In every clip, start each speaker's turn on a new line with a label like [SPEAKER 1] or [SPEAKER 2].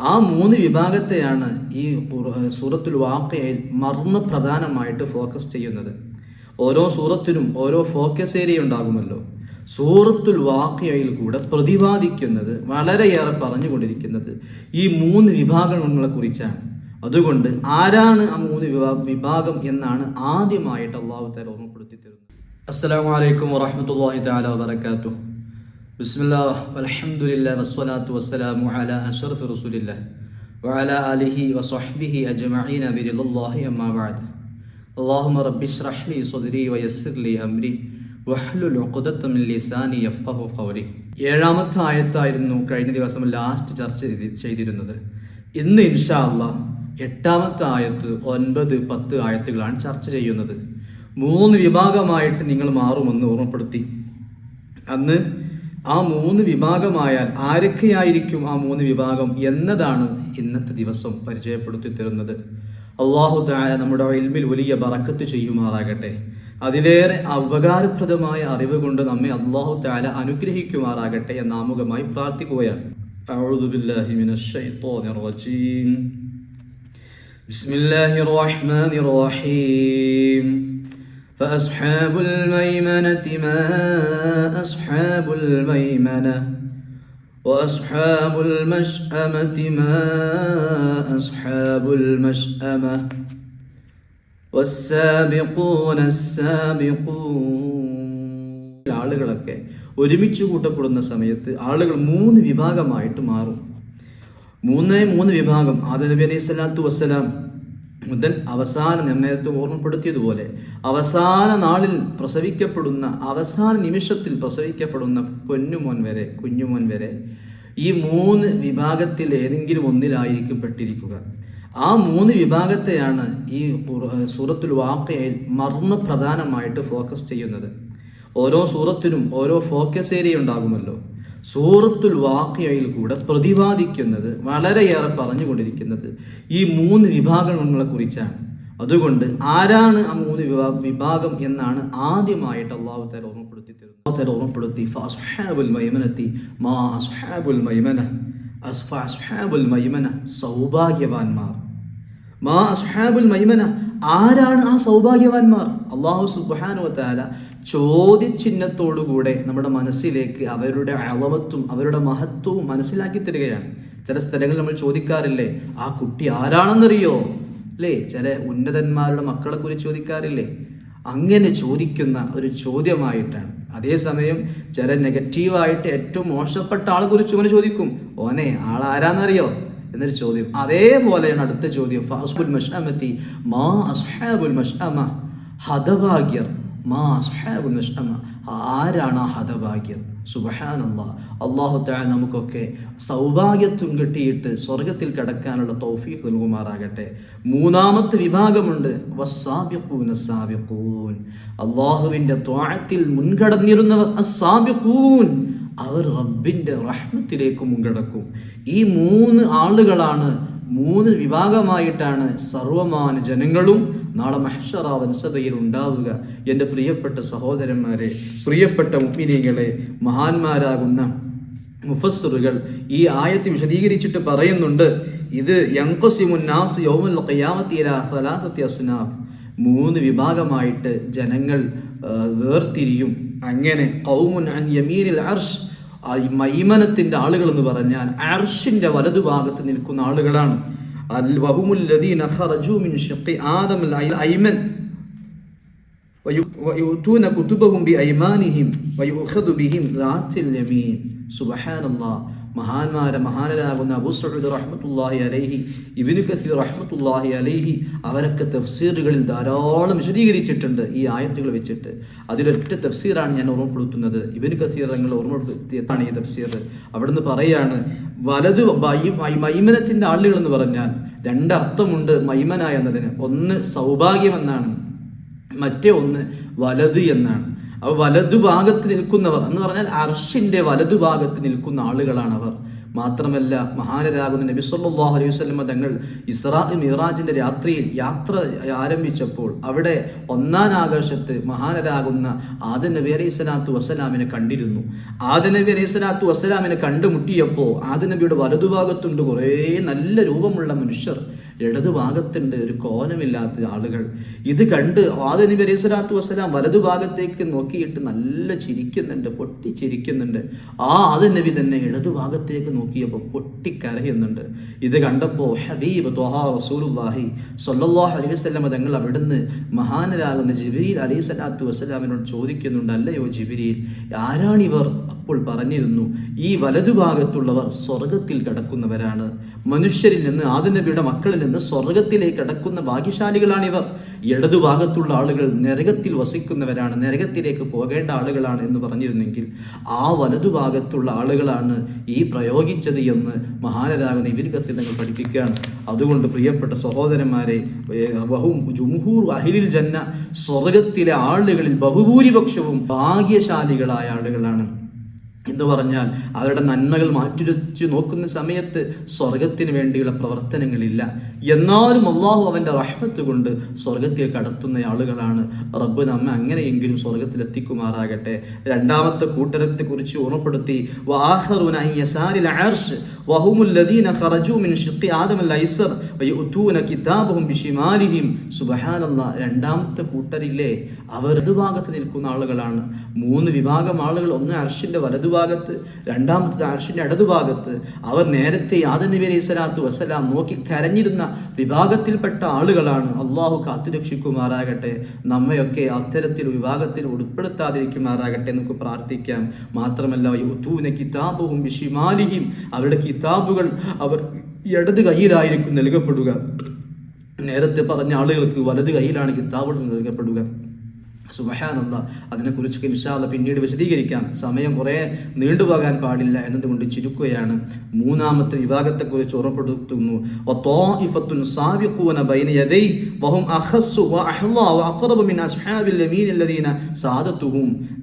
[SPEAKER 1] ആ മൂന്ന് വിഭാഗത്തെയാണ് ഈ സൂറത്തുൽ വാക്കയിൽ മർമ്മ പ്രധാനമായിട്ട് ഫോക്കസ് ചെയ്യുന്നത്. ഓരോ സൂറത്തിനും ഓരോ ഫോക്കസ് ഏരിയ ഉണ്ടാകുമല്ലോ. സൂറത്തുൽ വാക്കയിൽ കൂടെ പ്രതിപാദിക്കുന്നത് വളരെയേറെ പറഞ്ഞുകൊണ്ടിരിക്കുന്നത് ഈ മൂന്ന് വിഭാഗങ്ങളെ കുറിച്ചാണ്. അതുകൊണ്ട് ആരാണ് ആ മൂന്ന് വിഭാ- വിഭാഗം എന്നാണ് ആദ്യമായിട്ട് അള്ളാഹു താല ഓർമ്മപ്പെടുത്തി തരുന്നത്. അസ്സലാമു അലൈക്കും വറഹ്മത്തുള്ളാഹി തആല വബറകാതുഹു. ബിസ്മില്ലാഹ് വൽഹംദുലില്ലാഹി വസ്സലാത്തു വസ്സലാമു അലാ അഷ്റഫി റസൂലില്ലാഹ് വഅലാ ആലിഹി വസ്വഹ്ബിഹി അജ്മഈന ബിറില്ലാഹി അമ്മാ ബഅദ് اللهم رب اشرح لي صدري ويسر لي امري واحلل عقدة من لساني يفقهوا قولي ഏഴാമത്തെ ആയത്തായിരുന്നു കഴിഞ്ഞ ദിവസം ലാസ്റ്റ് ചർച്ച ചെയ്തി- ചെയ്തിരുന്നത് ഇന്ന് ഇൻഷാ അള്ളാഹ് എട്ടാമത്തെ ആയത്ത് ഒൻപത് പത്ത് ആയത്തുകളാണ് ചർച്ച ചെയ്യുന്നത് മൂന്ന് വിഭാഗമായിട്ട് നിങ്ങൾ മാറുമെന്ന് ഓർമ്മപ്പെടുത്തി അന്ന് ആ മൂന്ന് വിഭാഗമായാൽ ആരൊക്കെയായിരിക്കും ആ മൂന്ന് വിഭാഗം എന്നതാണ് ഇന്നത്തെ ദിവസം പരിചയപ്പെടുത്തി തരുന്നത് അള്ളാഹു തായ നമ്മുടെ ഇൽമിൽ വലിയ ബറക്കത്ത് ചെയ്യുമാറാകട്ടെ. അതിലേറെ ഉപകാരപ്രദമായ അറിവ് കൊണ്ട് നമ്മെ അള്ളാഹു താല അനുഗ്രഹിക്കുമാറാകട്ടെ എന്ന് ആമുഖമായി പ്രാർത്ഥിക്കുകയാണ്. ബിസ്മില്ലാഹിർ റഹ്മാനിർ റഹീം. فأصحاب الميمنة ما أصحاب الميمنة وأصحاب المشأمة ما أصحاب المشأمة والسابقون السابقون ആളുകളൊക്കെ ഒരുമിച്ച് കൂട്ടപ്പെടുന്ന സമയത്ത് ആളുകൾ മൂന്ന് വിഭാഗമായിട്ട് മാറും മൂന്നേ മൂന്ന് വിഭാഗം ആദം നബി അലൈഹി സ്വലാത്തു വസ്സലാം മുതൽ അവസാന ഞാൻ നേരത്തെ ഓർമ്മപ്പെടുത്തിയതുപോലെ അവസാന നാളിൽ പ്രസവിക്കപ്പെടുന്ന അവസാന നിമിഷത്തിൽ പ്രസവിക്കപ്പെടുന്ന പൊന്നുമോൻ വരെ കുഞ്ഞുമോൻ വരെ ഈ മൂന്ന് വിഭാഗത്തിൽ ഏതെങ്കിലും ഒന്നിലായിരിക്കും പെട്ടിരിക്കുക. ആ മൂന്ന് വിഭാഗത്തെയാണ് ഈ സൂറത്തിൽ വാക്കയിൽ മർമ്മപ്രധാനമായിട്ട് ഫോക്കസ് ചെയ്യുന്നത്. ഓരോ സൂറത്തിനും ഓരോ ഫോക്കസ് ഏരിയ ഉണ്ടാകുമല്ലോ. സൂറത്തുൽ വാക്കിയയിൽ കൂടെ പ്രതിപാദിക്കുന്നത് വളരെയേറെ പറഞ്ഞുകൊണ്ടിരിക്കുന്നത് ഈ മൂന്ന് വിഭാഗങ്ങളെ കുറിച്ചാണ്. അതുകൊണ്ട് ആരാണ് ആ മൂന്ന് വിഭാ- വിഭാഗം എന്നാണ് ആദ്യമായിട്ട് അള്ളാഹു തല ഓർമ്മപ്പെടുത്തി തരുന്നത്. താല ഓർമ്മപ്പെടുത്തി ഫസ്ഹാബുൽ മാ അസ്ഹാബുൽ മൈമന സൗഭാഗ്യവാന്മാർ. മാ അസ്ഹാബുൽ മൈമന. ആരാണ് ആ സൗഭാഗ്യവാന്മാർ? അള്ളാഹു സുബ്ഹാനു താല ചോദ്യചിഹ്നത്തോടുകൂടെ നമ്മുടെ മനസ്സിലേക്ക് അവരുടെ അളവത്വം അവരുടെ മഹത്വവും മനസ്സിലാക്കി തരികയാണ്. ചില സ്ഥലങ്ങളിൽ നമ്മൾ ചോദിക്കാറില്ലേ ആ കുട്ടി ആരാണെന്നറിയോ? അല്ലേ ചില ഉന്നതന്മാരുടെ മക്കളെ കുറിച്ച് ചോദിക്കാറില്ലേ? അങ്ങനെ ചോദിക്കുന്ന ഒരു ചോദ്യമായിട്ടാണ്. അതേസമയം ചില നെഗറ്റീവായിട്ട് ഏറ്റവും മോശപ്പെട്ട ആളെ കുറിച്ച് ഇങ്ങനെ ചോദിക്കും. ഓനെ ആൾ ആരാന്നറിയോ എന്നൊരു ചോദ്യം. അതേപോലെയാണ് അടുത്ത ചോദ്യം. ഫാസ്ബുൽ മഷ്അമത്തി മാ അസ്ഹാബുൽ മഷ്അമ ഹതഭാഗ്യർ. മാ അസ്ഹാബുൽ മഷ്അമ. ആരാണ് ആ ഹതഭാഗ്യർ? സുബഹാനല്ലാ. അള്ളാഹു താൻ നമുക്കൊക്കെ സൗഭാഗ്യത്വം കിട്ടിയിട്ട് സ്വർഗത്തിൽ കിടക്കാനുള്ള തൗഫീഖ് നൽകുമാറാകട്ടെ. മൂന്നാമത്തെ വിഭാഗമുണ്ട്. വസ്സാബിഖൂന സാബിഖൂൻ. അള്ളാഹുവിന്റെ ത്വാഴത്തിൽ മുൻകടന്നിരുന്നവർ അവർ റബ്ബിന്റെ റഹ്മത്തിലേക്ക് മുൻകടക്കും. ഈ മൂന്ന് ആളുകളാണ് മൂന്ന് വിഭാഗമായിട്ടാണ് സർവമാന ജനങ്ങളും നാളെ മഹഷറാവൻ സഭയിൽ ഉണ്ടാവുക. എന്റെ പ്രിയപ്പെട്ട സഹോദരന്മാരെ പ്രിയപ്പെട്ട മുപ്പിനികളെ മഹാന്മാരാകുന്ന മുഫസ്സറുകൾ ഈ ആയത്ത് വിശദീകരിച്ചിട്ട് പറയുന്നുണ്ട് ഇത് യങ്കസിമുന്നാസ് അസ്നാഫ്. മൂന്ന് വിഭാഗമായിട്ട് ജനങ്ങൾ വേർതിരിയും. അങ്ങനെ കൗമുൻ അൻ യമീനിൽ അർഷ് ആ ഈ മൈമനത്തിന്റെ ആളുകൾ എന്ന് പറഞ്ഞാൽ അർഷിന്റെ വലതുഭാഗത്ത് നിൽക്കുന്ന ആളുകളാണ് അൽ വഹുമുൽ ലദീന ഖറജു മിൻ ഷിഖി ആദം അൽ ഐമൻ ويؤ- ويؤتون كتبهم بأيمانهم ويؤخذ بهم ذات اليمين سبحان الله മഹാന്മാരെ മഹാനരാകുന്ന അബു സഊദ് റഹ്മത്തുള്ളാഹി അലൈഹി ഇബ്നു കസീർ റഹ്മത്തുള്ളാഹി അലൈഹി അവരൊക്കെ തഫ്സീറുകളിൽ ധാരാളം വിശദീകരിച്ചിട്ടുണ്ട് ഈ ആയത്തുകൾ വെച്ചിട്ട്. അതിലൊറ്റ തഫ്സീറാണ് ഞാൻ ഓർമ്മപ്പെടുത്തുന്നത്. ഇബ്നു കസീർ തങ്ങൾ ഓർമ്മപ്പെടുത്തിയതാണ് ഈ തഫ്സീർ. അവിടുന്ന് പറയാണ് വലതു മൈ- മൈ- മൈമനത്തിന്റെ ആളുകൾ എന്ന് പറഞ്ഞാൽ രണ്ടർത്ഥമുണ്ട് മൈമന എന്നതിന്. ഒന്ന് സൗഭാഗ്യം എന്നാണ് മറ്റേ ഒന്ന് വലത് എന്നാണ്. അവ വലതുഭാഗത്ത് നിൽക്കുന്നവർ എന്ന് പറഞ്ഞാൽ അർഷിന്റെ വലതുഭാഗത്ത് നിൽക്കുന്ന ആളുകളാണ് അവർ മാത്രമല്ല മഹാനരാകുന്ന നബി സല്ലല്ലാഹു അലൈഹി വസല്ലമ തങ്ങൾ ഇസ്രാ മിറാജിന്റെ രാത്രിയിൽ യാത്ര ആരംഭിച്ചപ്പോൾ അവിടെ ഒന്നാം ആകാശത്ത് മഹാനരാകുന്ന ആദ നബി അലൈഹി സ്വലാത്തു വസ്സലാമിനെ കണ്ടിരുന്നു. ആദ നബി അലൈഹി സ്വലാത്തു വസ്സലാമിനെ കണ്ടുമുട്ടിയപ്പോൾ ആദ നബിയുടെ വലതുഭാഗത്തുണ്ട് കുറേ നല്ല രൂപമുള്ള മനുഷ്യർ. ഇടതുഭാഗത്തുണ്ട് ഒരു കോലമില്ലാത്ത ആളുകൾ. ഇത് കണ്ട് ആദനി നബി അലൈഹി സ്വലാത്തു വസ്സലാം വലതുഭാഗത്തേക്ക് നോക്കിയിട്ട് നല്ല ചിരിക്കുന്നുണ്ട് പൊട്ടി ചിരിക്കുന്നുണ്ട് ആ ആദ നബി തന്നെ ഇടതുഭാഗത്തേക്ക് നോക്കിയപ്പോൾ പൊട്ടിക്കരയുന്നുണ്ട്. ഇത് കണ്ടപ്പോൾ ഹബീബ് ത്വഹാ റസൂലുള്ളാഹി സൊല്ലാ അലൈഹി വസല്ലമ തങ്ങൾ അവിടുന്ന് മഹാനരാകുന്ന ജിബിരിയിൽ അലൈഹി സ്വലാത്തു വസ്സലാമിനോട് ചോദിക്കുന്നുണ്ട് അല്ലയോ ജിബിരിയിൽ ആരാണിവർ? അപ്പോൾ പറഞ്ഞിരുന്നു ഈ വലതുഭാഗത്തുള്ളവർ സ്വർഗത്തിൽ കടക്കുന്നവരാണ്. മനുഷ്യരിൽ നിന്ന് ആദിനബിയുടെ മക്കളിൽ നിന്ന് സ്വർഗത്തിലേക്ക് കിടക്കുന്ന ഭാഗ്യശാലികളാണിവർ. ഇടതുഭാഗത്തുള്ള ആളുകൾ നരകത്തിൽ വസിക്കുന്നവരാണ് നരകത്തിലേക്ക് പോകേണ്ട ആളുകളാണ് എന്ന് പറഞ്ഞിരുന്നെങ്കിൽ ആ വലതുഭാഗത്തുള്ള ആളുകളാണ് ഈ പ്രയോഗിച്ചത് എന്ന് മഹാനരാകുന്ന ഇവർ കസിതങ്ങൾ പഠിപ്പിക്കുകയാണ്. അതുകൊണ്ട് പ്രിയപ്പെട്ട സഹോദരന്മാരെ ബഹും ജുംഹൂർ അഹിലിൽ ജന്ന സ്വർഗത്തിലെ ആളുകളിൽ ബഹുഭൂരിപക്ഷവും ഭാഗ്യശാലികളായ ആളുകളാണ്. എന്ന് പറഞ്ഞാൽ അവരുടെ നന്മകൾ മാറ്റുരച്ച് നോക്കുന്ന സമയത്ത് സ്വർഗത്തിന് വേണ്ടിയുള്ള പ്രവർത്തനങ്ങളില്ല. എന്നാലും അള്ളാഹു അവന്റെ റഹ്മത്ത് കൊണ്ട് സ്വർഗത്തിൽ കടത്തുന്ന ആളുകളാണ്. റബ്ബ് നമ്മെ അങ്ങനെയെങ്കിലും സ്വർഗത്തിൽ എത്തിക്കുമാറാകട്ടെ. രണ്ടാമത്തെ കൂട്ടരത്തെ കുറിച്ച് ഓർമ്മപ്പെടുത്തി രണ്ടാമത്തെ കൂട്ടരില്ലേ അവർ ഇടതുഭാഗത്ത് നിൽക്കുന്ന ആളുകളാണ്. മൂന്ന് വിഭാഗം ആളുകൾ ഒന്ന് അർഷിന്റെ വലതുഭാഗത്ത് രണ്ടാമത്തത് അർഷിന്റെ ഇടതുഭാഗത്ത് അവർ നേരത്തെ യാദൻ നബി അലൈഹി സ്വലാത്തു വസ്സലാം നോക്കി കരഞ്ഞിരുന്ന വിഭാഗത്തിൽപ്പെട്ട ആളുകളാണ്. അള്ളാഹു കാത്തുരക്ഷിക്കുമാറാകട്ടെ. നമ്മയൊക്കെ അത്തരത്തിൽ വിഭാഗത്തിൽ ഉൾപ്പെടുത്താതിരിക്കുമാറാകട്ടെ നമുക്ക് പ്രാർത്ഥിക്കാം. മാത്രമല്ല യുത്തൂന കിതാബും വിഷിമാലിഹിം അവരുടെ കിതാബുകൾ അവർ ഇടത് കയ്യിലായിരിക്കും നൽകപ്പെടുക. നേരത്തെ പറഞ്ഞ ആളുകൾക്ക് വലത് കയ്യിലാണ് കിതാബുകൾ നൽകപ്പെടുക. സുബഹാനന്ദ അതിനെക്കുറിച്ചൊക്കെ ഇൻഷാല്ല പിന്നീട് വിശദീകരിക്കാം. സമയം കുറേ നീണ്ടുപോകാൻ പാടില്ല എന്നതുകൊണ്ട് ചുരുക്കുകയാണ്. മൂന്നാമത്തെ വിഭാഗത്തെക്കുറിച്ച് ഉറപ്പെടുത്തുന്നു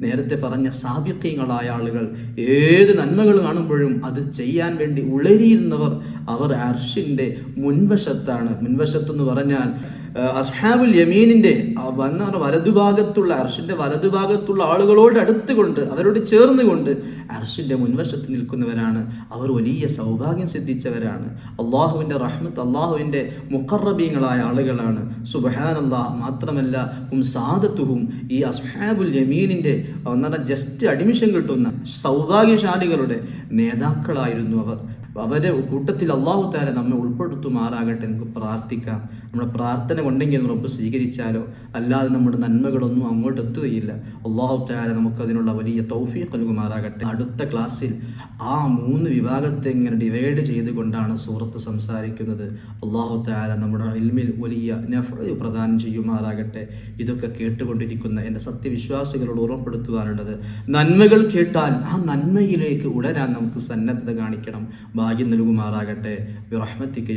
[SPEAKER 1] നേരത്തെ പറഞ്ഞ സാവിക്യങ്ങളായ ആളുകൾ ഏത് നന്മകൾ കാണുമ്പോഴും അത് ചെയ്യാൻ വേണ്ടി ഉളരിയിരുന്നവർ അവർ അർഷിന്റെ മുൻവശത്താണ്. മുൻവശത്തെന്ന് പറഞ്ഞാൽ അസ്ഹാബുൽ യമീനിന്റെ വന്ന വലതുഭാഗത്ത് വലതുഭാഗത്തുള്ള അർഷിന്റെ വലതുഭാഗത്തുള്ള ആളുകളോട് അടുത്തുകൊണ്ട് അവരോട് ചേർന്നുകൊണ്ട് അർഷിന്റെ മുൻവശത്ത് നിൽക്കുന്നവരാണ്. അവർ വലിയ സൗഭാഗ്യം സിദ്ധിച്ചവരാണ്. അള്ളാഹുവിന്റെ റഹ്മത്ത് അള്ളാഹുവിന്റെ മുഖറബീങ്ങളായ ആളുകളാണ്. സുബഹാനല്ലാ മാത്രമല്ല ഉം സാദത്തുഹും ഈ അസ്ഹാബുൽ യമീനിന്റെ ഒന്നര ജസ്റ്റ് അഡ്മിഷൻ കിട്ടുന്ന സൗഭാഗ്യശാലികളുടെ നേതാക്കളായിരുന്നു അവർ. അവരെ കൂട്ടത്തിൽ അള്ളാഹു താര നമ്മെ ഉൾപ്പെടുത്തുമാറാകട്ടെ നമുക്ക് പ്രാർത്ഥിക്കാം. നമ്മുടെ പ്രാർത്ഥന കൊണ്ടെങ്കിൽ റബ്ബ് സ്വീകരിച്ചാലോ? അല്ലാതെ നമ്മുടെ നന്മകളൊന്നും അങ്ങോട്ട് എത്തുകയില്ല. അള്ളാഹു താര നമുക്ക് അതിനുള്ള വലിയ തൗഫീഖ് നൽകുമാറാകട്ടെ. അടുത്ത ക്ലാസ്സിൽ ആ മൂന്ന് വിഭാഗത്തെ ഇങ്ങനെ ഡിവൈഡ് ചെയ്തുകൊണ്ടാണ് സൂറത്ത് സംസാരിക്കുന്നത്. അള്ളാഹു താര നമ്മുടെ ഇൽമിൽ വലിയ നഫ് പ്രദാനം ചെയ്യുമാറാകട്ടെ. ഇതൊക്കെ കേട്ടുകൊണ്ടിരിക്കുന്ന എന്റെ സത്യവിശ്വാസികളോട് ഓർമ്മപ്പെടുത്തുവാനുള്ളത്. നന്മകൾ കേട്ടാൽ ആ നന്മയിലേക്ക് ഉടരാൻ നമുക്ക് സന്നദ്ധത കാണിക്കണം. ഭാഗ്യം നൽകുമാറാകട്ടെ.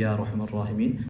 [SPEAKER 1] യാ റഹ്മർ റാഹിമീൻ